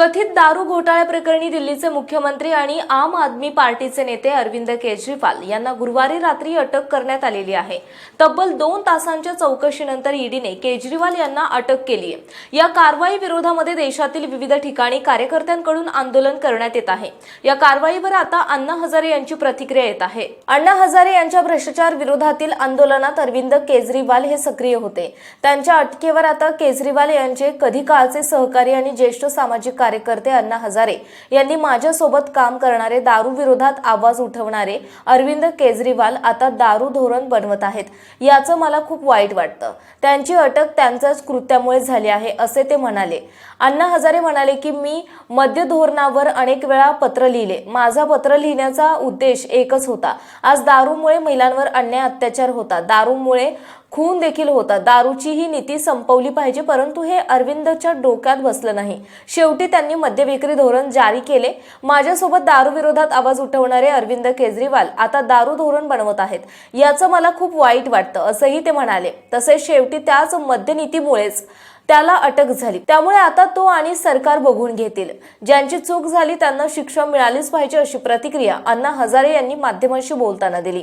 कथित दारू घोटाळ्याप्रकरणी दिल्लीचे मुख्यमंत्री आणि आम आदमी पार्टीचे नेते अरविंद केजरीवाल यांना गुरुवारी रात्री अटक करण्यात आलेली आहे. तब्बल दोन तासांच्या चौकशीनंतर ईडीने केजरीवाल यांना अटक केली आहे. या कारवाई विरोधामध्ये देशातील विविध ठिकाणी कार्यकर्त्यांकडून आंदोलन करण्यात येत आहे. या कारवाईवर आता अण्णा हजारे यांची प्रतिक्रिया येत आहे. अण्णा हजारे यांच्या भ्रष्टाचार विरोधातील आंदोलनात अरविंद केजरीवाल हे सक्रिय होते. त्यांच्या अटकेवर आता केजरीवाल यांचे कधी काळचे सहकारी आणि ज्येष्ठ सामाजिक कार्यकर्ते अण्णा हजारे यांनी माझ्यासोबत काम करणारे दारू विरोधात आवाज उठवणारे अरविंद केजरीवाल आता दारू धोरण बनवत आहेत. याचं मला खूप वाईट वाटतं. त्यांची अटक त्यांच्याच कृत्यामुळे झाली आहे असे ते म्हणाले. अण्णा हजारे म्हणाले की मी मद्य धोरणावर अनेक वेळा पत्र लिहिले. माझा पत्र लिहिण्याचा उद्देश एकच होता. आज दारूमुळे महिलांवर अन्याय अत्याचार होता दारूमुळे खून देखील होता. दारूची ही नीती संपवली पाहिजे परंतु हे अरविंदच्या डोक्यात बसलं नाही. शेवटी त्यांनी मद्यविक्री धोरण जारी केले. माझ्यासोबत दारू विरोधात आवाज उठवणारे अरविंद केजरीवाल आता दारू धोरण बनवत आहेत. याचं मला खूप वाईट वाटतं असंही ते म्हणाले. तसेच शेवटी त्याच मद्यनीतीमुळेच त्याला अटक झाली. त्यामुळे आता तो आणि सरकार बघून घेतील. ज्यांची चूक झाली त्यांना शिक्षा मिळालीच पाहिजे अशी प्रतिक्रिया अण्णा हजारे यांनी माध्यमांशी बोलताना दिली.